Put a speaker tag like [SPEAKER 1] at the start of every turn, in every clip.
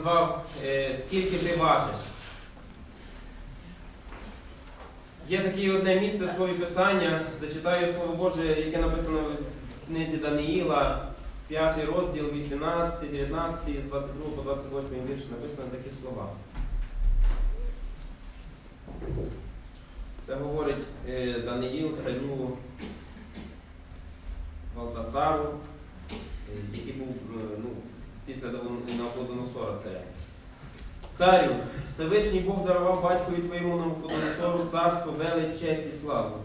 [SPEAKER 1] назвав, е, скільки ти важиш. Є таке одне місце в слові Писання, зачитаю Слово Боже, яке написано в книзі Даниїла, 5 розділ, 18, 19, з 22 по 28 вірш написано такі слова. Це говорить е, Даниїл, царю Валтасару, е, який був е, ну, після Навходоносора царя. Царю, Всевишній Бог дарував батькові твоєму Навходоносору царство, велич, честь і славу.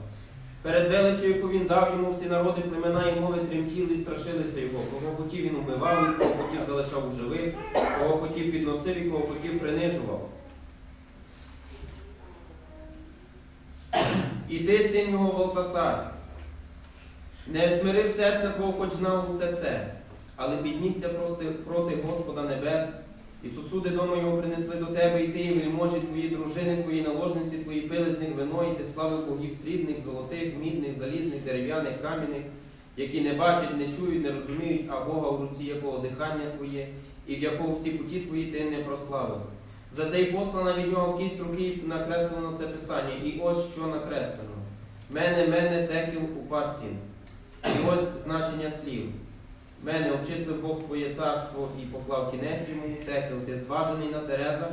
[SPEAKER 1] Перед величчю, яку він дав йому всі народи, племена і мови тремтіли і страшилися його. Кого хотів він убивав, і кого хотів залишав у живих, кого хотів підносив і кого хотів принижував. І ти, син його Валтасар, не смирив серця твого, хоч знав усе це, але піднісся проти Господа Небес, і сусуди дому його принесли до тебе, і ти, і вельможі твої, дружини твої, наложниці твої, пили з них вино, і ти славив богів срібних, золотих, мідних, залізних, дерев'яних, кам'яних, які не бачать, не чують, не розуміють, а Бога в руці якого дихання твоє, і в якого всі путі твої ти не прославив. За це й послана від нього в кість руки накреслено це писання, і ось що накреслено. Мене, мене, текіл упар сін. І ось значення слів. Мене обчислив Бог Твоє царство і поклав кінець йому, текіл, ти зважений на терезах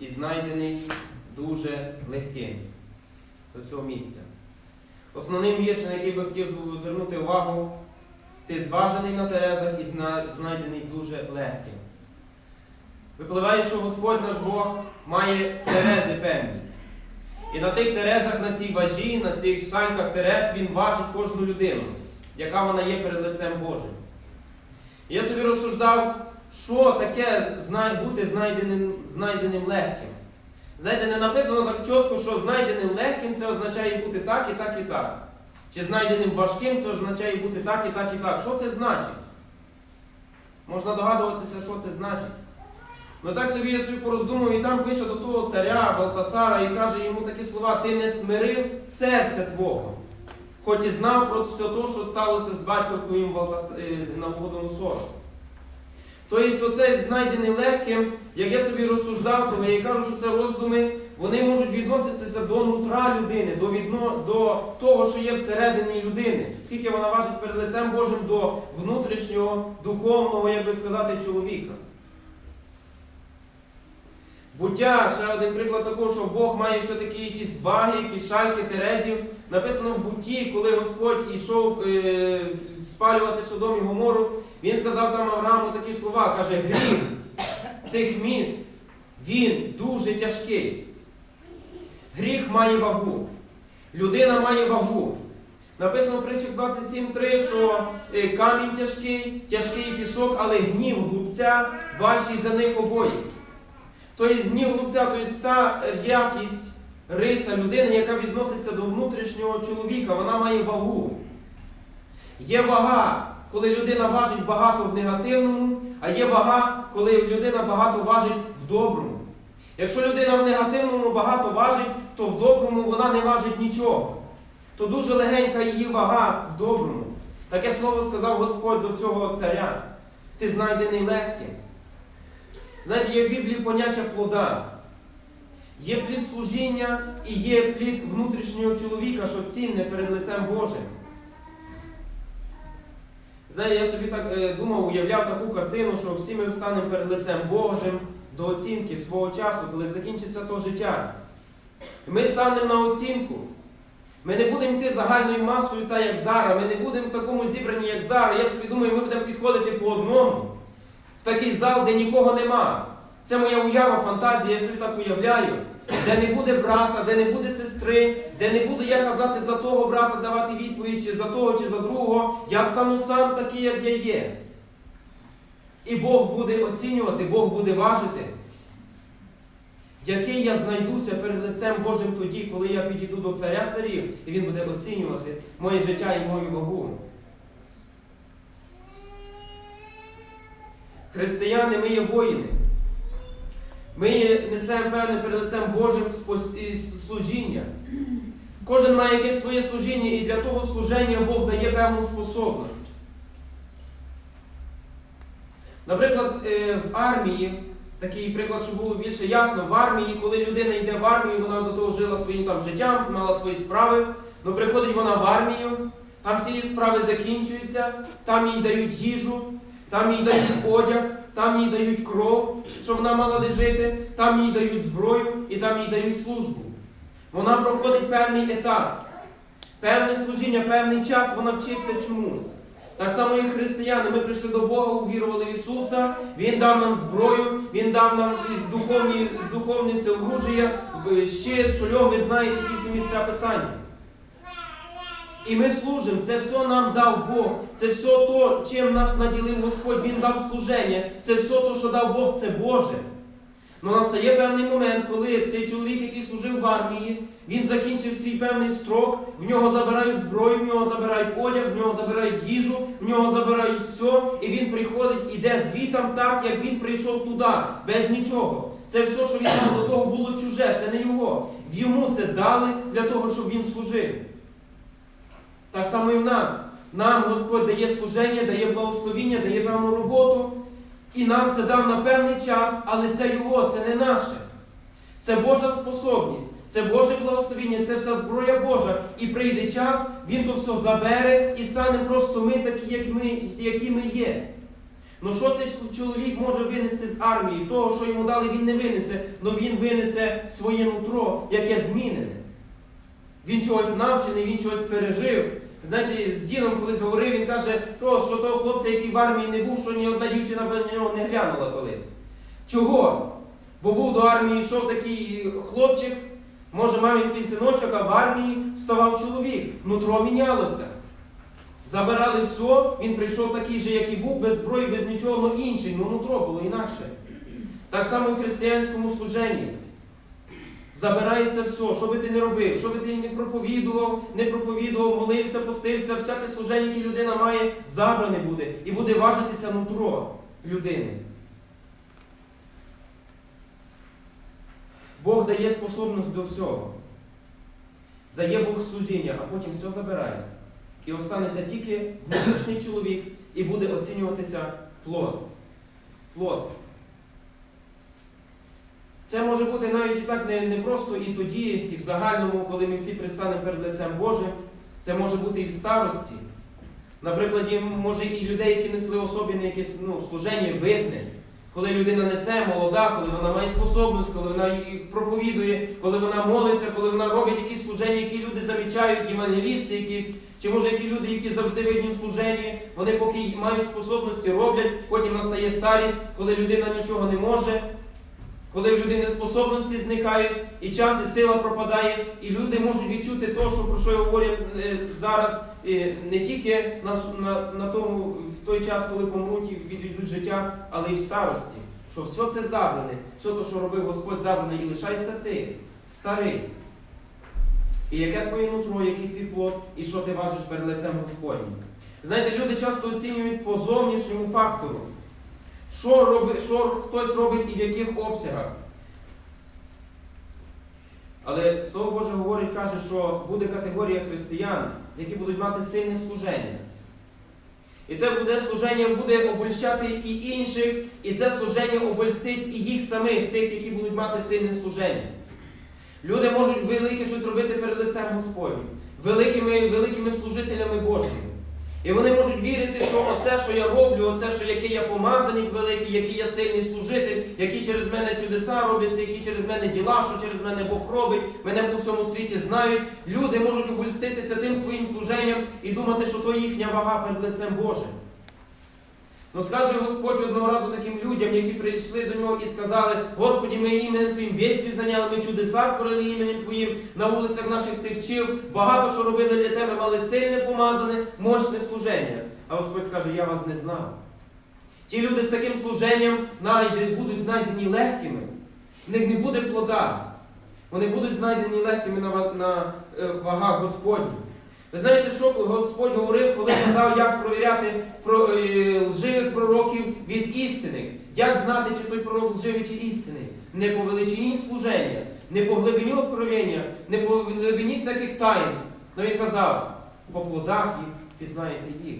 [SPEAKER 1] і знайдений дуже легким до цього місця. Основним віршем, який би хотів звернути увагу, ти зважений на терезах і знайдений дуже легким. Випливає, що Господь наш Бог має терези певні. І на тих терезах, на цій важі, на цих шальках терез він важить кожну людину, яка вона є перед лицем Божим. Я собі розсуждав, що таке бути знайденим, знайденим легким. Знаєте, не написано так чітко, що знайденим легким це означає бути так і так і так. Чи знайденим важким це означає бути так і так і так. Що це значить? Можна догадуватися, що це значить. Ну так собі я собі пороздумав, і там пише до того царя Валтасара і каже йому такі слова: Ти не смирив серце твого, хоч і знав про все те, що сталося з батьком твоїм е, Навуходоносором. Тобто, оцей знайдений легким, як я собі розсуждав, то я кажу, що це роздуми, вони можуть відноситися до нутра людини, до, відно... до того, що є всередині людини, скільки вона важить перед лицем Божим до внутрішнього, духовного, як би сказати, чоловіка. Буття, ще один приклад такого, що Бог має все-таки якісь баги, якісь шальки, терезів. Написано в бутті, коли Господь йшов е, спалювати Содом і Гомору, він сказав там Аврааму такі слова, каже, гріх цих міст, він дуже тяжкий. Гріх має вагу. Людина має вагу. Написано в притчах 27.3, що е, камінь тяжкий, тяжкий пісок, але гнів глупця важчий за них обоїх. Тобто гнів глупця, тобто та якість риса людини, яка відноситься до внутрішнього чоловіка, вона має вагу. Є вага, коли людина важить багато в негативному, а є вага, коли людина багато важить в доброму. Якщо людина в негативному багато важить, то в доброму вона не важить нічого. То дуже легенька її вага в доброму. Таке слово сказав Господь до цього царя. Ти знайдений легким. Знаєте, є в Біблії поняття плода. Є плід служіння і є плід внутрішнього чоловіка, що цінне перед лицем Божим. Знаєте, я собі так е, думав, уявляв таку картину, що всі ми встанемо перед лицем Божим до оцінки свого часу, коли закінчиться то життя. Ми станемо на оцінку. Ми не будемо йти загальною масою, так як зараз. Ми не будемо в такому зібранні, як зараз. Я собі думаю, ми будемо підходити по одному в такий зал, де нікого нема. Це моя уява, фантазія, я собі так уявляю. Де не буде брата, де не буде сестри, де не буду я казати за того брата, давати відповідь, чи за того, чи за другого. Я стану сам такий, як я є. І Бог буде оцінювати, Бог буде важити. Який я знайдуся перед лицем Божим тоді, коли я підійду до царя царів, і він буде оцінювати моє життя і мою вагу. Християни, ми є воїни. Ми несемо певне перед лицем Божим служіння. Кожен має якесь своє служіння, і для того служення Бог дає певну способність. Наприклад, е, в армії, такий приклад, щоб було більше ясно, в армії, коли людина йде в армію, вона до того жила своїм там життям, мала свої справи. Ну приходить вона в армію, там всі її справи закінчуються, там їй дають їжу, там їй дають одяг, там їй дають кров, щоб вона мала де жити, там їй дають зброю і там їй дають службу. Вона проходить певний етап, певне служіння, певний час вона вчиться чомусь. Так само і християни, ми прийшли до Бога, увірували в Ісуса, Він дав нам зброю, Він дав нам духовні, духовні сил оружия, щит, шольом, ви знаєте ті всі місця Писання. І ми служимо, це все нам дав Бог, це все то, чим нас наділив Господь, Він дав служення, це все то, що дав Бог, це Боже. Ну настає певний момент, коли цей чоловік, який служив в армії, він закінчив свій певний строк, в нього забирають зброю, в нього забирають одяг, в нього забирають їжу, в нього забирають все, і він приходить, іде звітом так, як він прийшов туди, без нічого. Це все, що він до того було чуже, це не його. Йому це дали для того, щоб він служив. Так само і в нас. Нам Господь дає служення, дає благословіння, дає певну роботу. І нам це дав на певний час, але це його, це не наше. Це Божа способність, це Боже благословіння, це вся зброя Божа. І прийде час, Він то все забере і стане просто ми такі, як ми, які ми є. Ну що цей чоловік може винести з армії? Того, що йому дали, він не винесе, але він винесе своє нутро, яке змінене. Він чогось навчений, він чогось пережив. Знаєте, з дідом колись говорив, він каже, що, що того хлопця, який в армії не був, що ні одна дівчина на нього не глянула колись. Чого? Бо був до армії йшов такий хлопчик, може маленький синочок, а в армії ставав чоловік. Нутро мінялося. Забирали все, він прийшов такий же, як і був, без зброї, без нічого, але інший, ну нутро було інакше. Так само в християнському служенні. Забирається все, що би ти не робив, що би ти не проповідував, не проповідував, молився, постився, всяке служення, яке людина має, забране буде. І буде важитися нутро людини. Бог дає способність до всього. Дає Бог служіння, а потім все забирає. І останеться тільки внутрішній чоловік і буде оцінюватися плод. Плод. Це може бути навіть і так не, не просто і тоді, і в загальному, коли ми всі предстанемо перед лицем Божим. Це може бути і в старості. Наприклад, може і людей, які несли особі на якесь ну, служення видне. Коли людина несе молода, коли вона має способність, коли вона проповідує, коли вона молиться, коли вона робить якісь служення, які люди замічають, євангелісти якісь, чи може які люди, які завжди видні в служенні, вони поки мають способності, роблять, потім настає старість, коли людина нічого не може, коли в людини способності зникають, і час, і сила пропадає, і люди можуть відчути те, про що я говорю е, зараз, е, не тільки на, на, на тому, в той час, коли помруть і відійдуть життя, але й в старості. Що все це забране, все те, що робив Господь забране, і лишайся ти, старий. І яке твоє нутро, який твій плод, і що ти важиш перед лицем Господнім. Знаєте, люди часто оцінюють по зовнішньому фактору. Що, роби, що хтось робить і в яких обсягах. Але Слово Боже говорить, каже, що буде категорія християн, які будуть мати сильне служення. І те буде служення буде обольщати і інших, і це служення обольстить і їх самих, тих, які будуть мати сильне служення. Люди можуть велике щось робити перед лицем Господнім, великими, великими служителями Божими. І вони можуть вірити, що оце, що я роблю, оце, що який я помазаник великий, який я сильний служитель, які через мене чудеса робляться, які через мене діла, що через мене Бог робить, мене по всьому світі знають. Люди можуть обольститися тим своїм служенням і думати, що то їхня вага перед лицем Божим. Ну скаже Господь одного разу таким людям, які прийшли до нього і сказали, Господі, ми іменем Твоїм весь зайняли, ми чудеса творили іменем Твоїм, на вулицях наших ти багато що робили для тебе, мали сильне помазане, мощне служення. А Господь скаже, я вас не знав. Ті люди з таким служенням будуть знайдені легкими. В них не буде плода. Вони будуть знайдені легкими на е, вагах Господніх. Ви знаєте, що Господь говорив, коли казав, як провіряти про, е, лживих пророків від істини? Як знати, чи той пророк лживий чи істинний? Не по величині служення, не по глибині откровення, не по глибині всяких тайн. Но він казав, по плодах їх пізнаєте їх.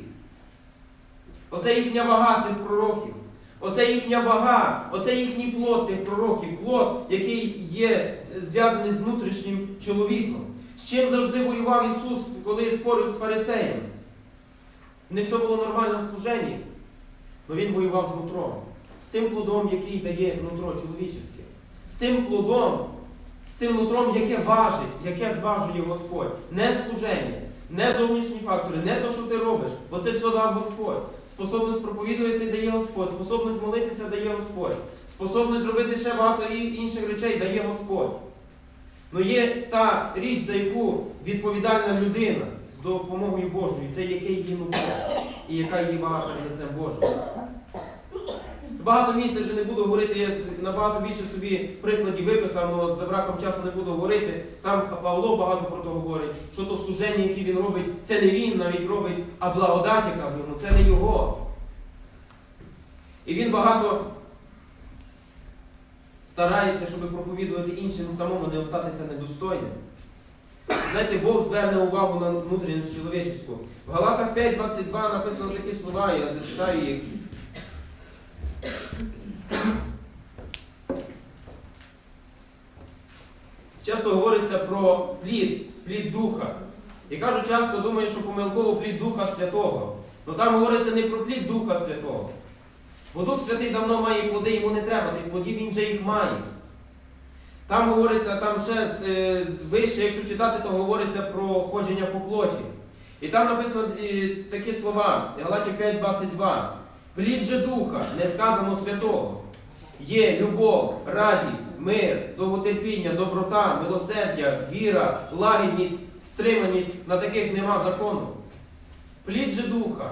[SPEAKER 1] Оце їхня вага цих пророків. Оце їхня вага, оце їхній плод тих пророків, плод, який є зв'язаний з внутрішнім чоловіком. З чим завжди воював Ісус, коли спорив з фарисеями? Не все було нормально в служенні, але Він воював з нутром. З тим плодом, який дає нутро чоловіче. З тим плодом, з тим нутром, яке важить, яке зважує Господь. Не служення, не зовнішні фактори, не те, що ти робиш, бо це все дав Господь. Способність проповідувати дає Господь, способність молитися дає Господь, способність зробити ще багато інших речей дає Господь. Ну є та річ, за яку відповідальна людина з допомогою Божою, це яке її нутро і яка її вага перед лицем Божим. Багато місць вже не буду говорити, я набагато більше собі прикладів виписав, але за браком часу не буду говорити. Там Павло багато про то говорить, що то служення, яке він робить, це не він навіть робить, а благодать, яка в ньому, це не його. І він багато старається, щоб проповідувати іншим, самому не остатися недостойним. Знаєте, Бог зверне увагу на внутрішність чоловічську. В Галатах 5.22 написано такі слова, я зачитаю їх. Часто говориться про плід, плід Духа. І кажуть, часто думаю, що помилково плід Духа Святого. Ну там говориться не про плід Духа Святого. Бо Дух Святий давно має плоди, йому не треба, тих плодів він вже їх має. Там говориться, там ще е, вище, якщо читати, то говориться про ходження по плоті. І там написано е, такі слова, Галатів 5.22. Плід же Духа, не сказано святого. Є любов, радість, мир, довготерпіння, доброта, милосердя, віра, лагідність, стриманість, на таких нема закону. Плід же духа.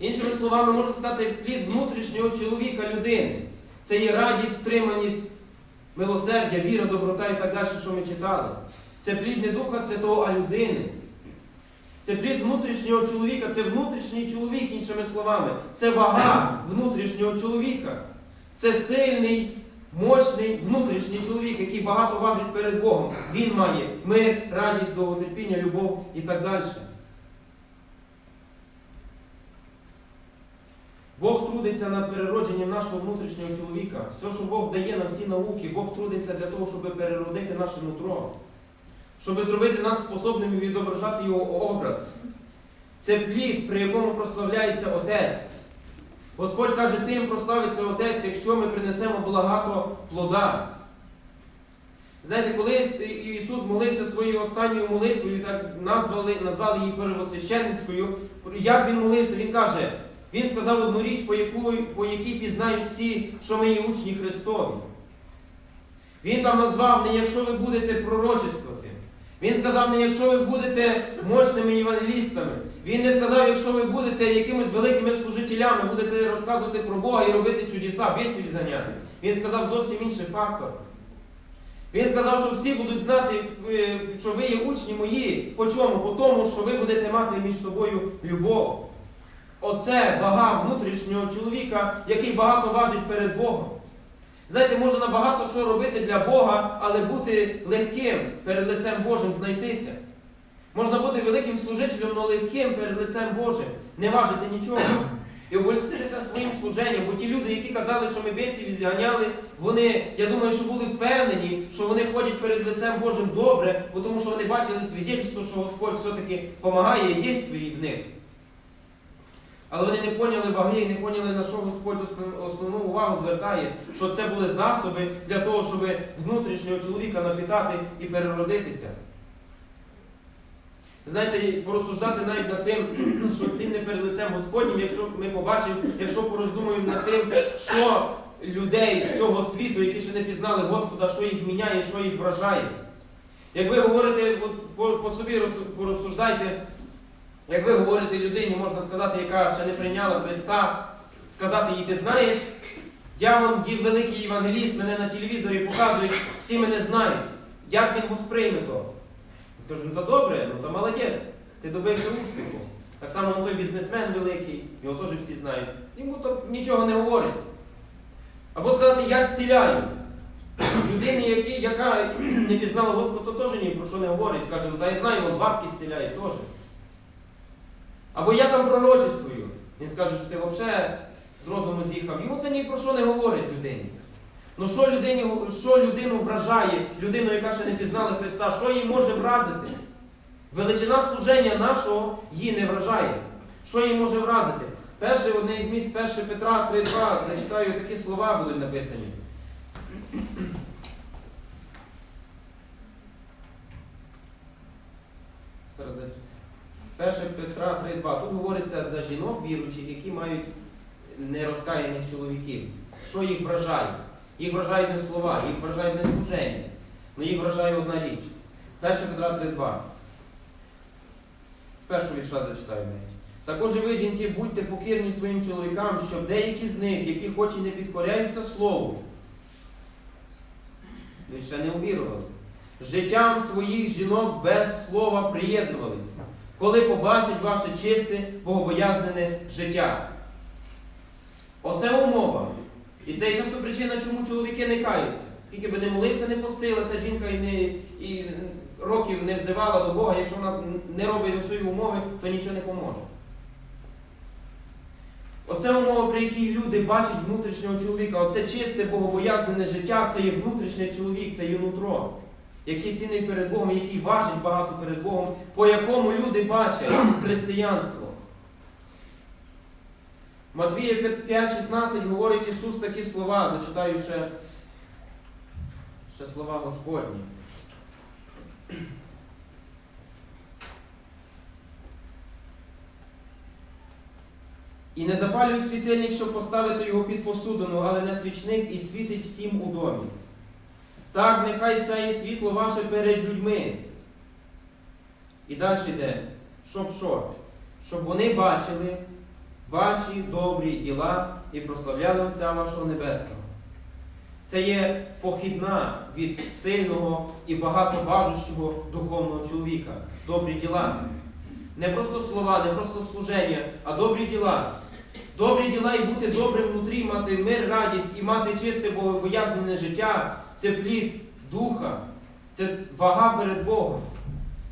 [SPEAKER 1] Іншими словами, можна сказати, плід внутрішнього чоловіка людини. Це є радість, стриманість, милосердя, віра, доброта і так далі, що ми читали. Це плід не Духа Святого, а людини. Це плід внутрішнього чоловіка, це внутрішній чоловік, іншими словами. Це вага внутрішнього чоловіка. Це сильний, мощний внутрішній чоловік, який багато важить перед Богом. Він має мир, радість, довготерпіння, любов і так далі. Бог трудиться над переродженням нашого внутрішнього чоловіка. Все, що Бог дає нам всі науки, Бог трудиться для того, щоб переродити наше нутро, щоб зробити нас способними відображати його образ. Це плід, при якому прославляється Отець. Господь каже, тим прославиться Отець, якщо ми принесемо багато плода. Знаєте, коли Ісус молився своєю останньою молитвою, так назвали, назвали її первосвященницькою, як Він молився, Він каже, Він сказав одну річ, по, яку, по якій пізнають всі, що ми є учні Христові. Він там назвав не якщо ви будете пророчествувати. Він сказав не якщо ви будете мощними євангелістами. Він не сказав, якщо ви будете якимось великими служителями, будете розказувати про Бога і робити чудеса, бісів заняти. Він сказав зовсім інший фактор. Він сказав, що всі будуть знати, е, що ви є учні мої. По чому? По тому, що ви будете мати між собою любов. Оце вага внутрішнього чоловіка, який багато важить перед Богом. Знаєте, можна набагато що робити для Бога, але бути легким перед лицем Божим знайтися. Можна бути великим служителем, але легким перед лицем Божим, не важити нічого. І обольститися своїм служенням, бо ті люди, які казали, що ми бесів зганяли, вони, я думаю, що були впевнені, що вони ходять перед лицем Божим добре, бо тому що вони бачили свідчення, що Господь все-таки допомагає і дійствує в них. Але вони не поняли ваги і не поняли, на що Господь основну увагу звертає, що це були засоби для того, щоб внутрішнього чоловіка напітати і переродитися. Знаєте, порозсуждати навіть над тим, що цінне перед лицем Господнім, якщо ми побачимо, якщо пороздумуємо над тим, що людей цього світу, які ще не пізнали Господа, що їх міняє, що їх вражає. Як ви говорите, по, по собі роз- порозсуждайте, як ви говорите людині, можна сказати, яка ще не прийняла Христа, сказати їй, ти знаєш, я вон великий євангеліст, мене на телевізорі показують, всі мене знають. Як він восприйме то? Скажу, ну то добре, ну то молодець, ти добився успіху. Так само той бізнесмен великий, його теж всі знають. Йому то нічого не говорить. Або сказати, я зціляю. Людині, яка не пізнала Господа, то теж ні про що не говорить. Скаже, ну та я знаю, бабки зціляють теж. Або я там пророчествую. Він скаже, що ти взагалі з розуму з'їхав. Йому це ні про що не говорить людині. Ну що, людині, що людину вражає, людину, яка ще не пізнала Христа, що їй може вразити? Величина служення нашого її не вражає. Що їй може вразити? Перше, одне із місць 1 Петра 3.2, зачитаю такі слова будуть написані. Зараз. 1 Петра 3.2. Тут говориться за жінок віруючих, які мають нерозкаяних чоловіків. Що їх вражає? Їх вражають не слова, їх вражають не служення. Ну їх вражає одна річ. 1 Петра 3.2. З першого вірша зачитаю навіть. Також і ви, жінки, будьте покірні своїм чоловікам, щоб деякі з них, які хоч і не підкоряються слову, ви ще не увірували, життям своїх жінок без слова приєднувалися, коли побачать ваше чисте, богобоязнене життя. Оце умова. І це є часто причина, чому чоловіки не каються. Скільки би не молився, не постилася жінка і, не, і років не взивала до Бога, якщо вона не робить цієї умови, то нічого не поможе. Оце умова, при якій люди бачать внутрішнього чоловіка. Оце чисте, богобоязнене життя, це є внутрішній чоловік, це є нутро, який цінний перед Богом, який важить багато перед Богом, по якому люди бачать християнство. Матвія 5,16 говорить Ісус такі слова, зачитаю ще, ще слова Господні. І не запалюють світильник, щоб поставити його під посудину, але на свічник і світить всім у домі. Так нехай сяє світло ваше перед людьми. І далі йде, щоб що? Щоб вони бачили ваші добрі діла і прославляли Отця вашого Небесного. Це є похідна від сильного і багатобажущого духовного чоловіка. Добрі діла. Не просто слова, не просто служення, а добрі діла. Добрі діла і бути добрим внутрі, мати мир, радість і мати чисте богобоязнене життя це плід духа, це вага перед Богом.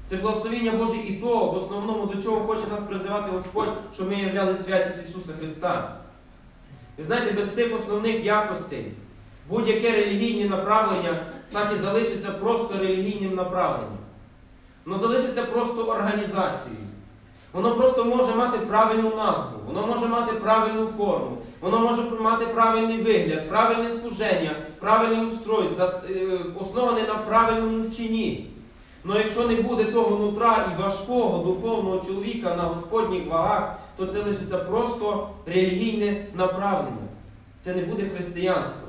[SPEAKER 1] Це благословіння Боже і то, в основному, до чого хоче нас призивати Господь, щоб ми являли святість Ісуса Христа. Ви знаєте, без цих основних якостей будь-яке релігійне направлення так і залишиться просто релігійним направленням. Воно залишиться просто організацією. Воно просто може мати правильну назву, воно може мати правильну форму, воно може мати правильний вигляд, правильне служення, правильний устрой, е, основане на правильному вчині. Але якщо не буде того нутра і важкого духовного чоловіка на Господніх вагах, то це лишиться просто релігійне направлення. Це не буде християнство.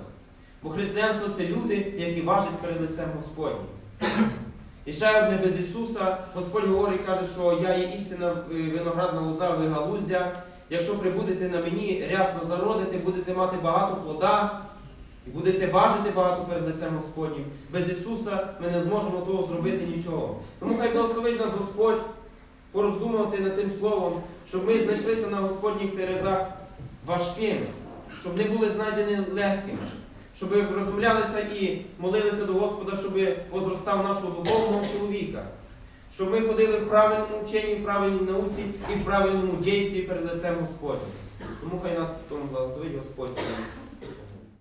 [SPEAKER 1] Бо християнство це люди, які важать перед лицем Господнім. І ще одне без Ісуса, Господь говорить, каже, що я є істина е, виноградна лоза, ви. Якщо прибудете на мені, рясно зародите, будете мати багато плода і будете важити багато перед лицем Господнім. Без Ісуса ми не зможемо того зробити нічого. Тому хай благословить нас Господь пороздумувати над тим словом, щоб ми знайшлися на Господніх терезах важкими, щоб не були знайдені легкими щоб розмовлялися і молилися до Господа, щоб возростав нашого духовного чоловіка, щоб ми ходили в правильному вченні, в правильній науці і в правильному дійстві перед лицем Господнім. Тому хай нас в тому благословить Господь.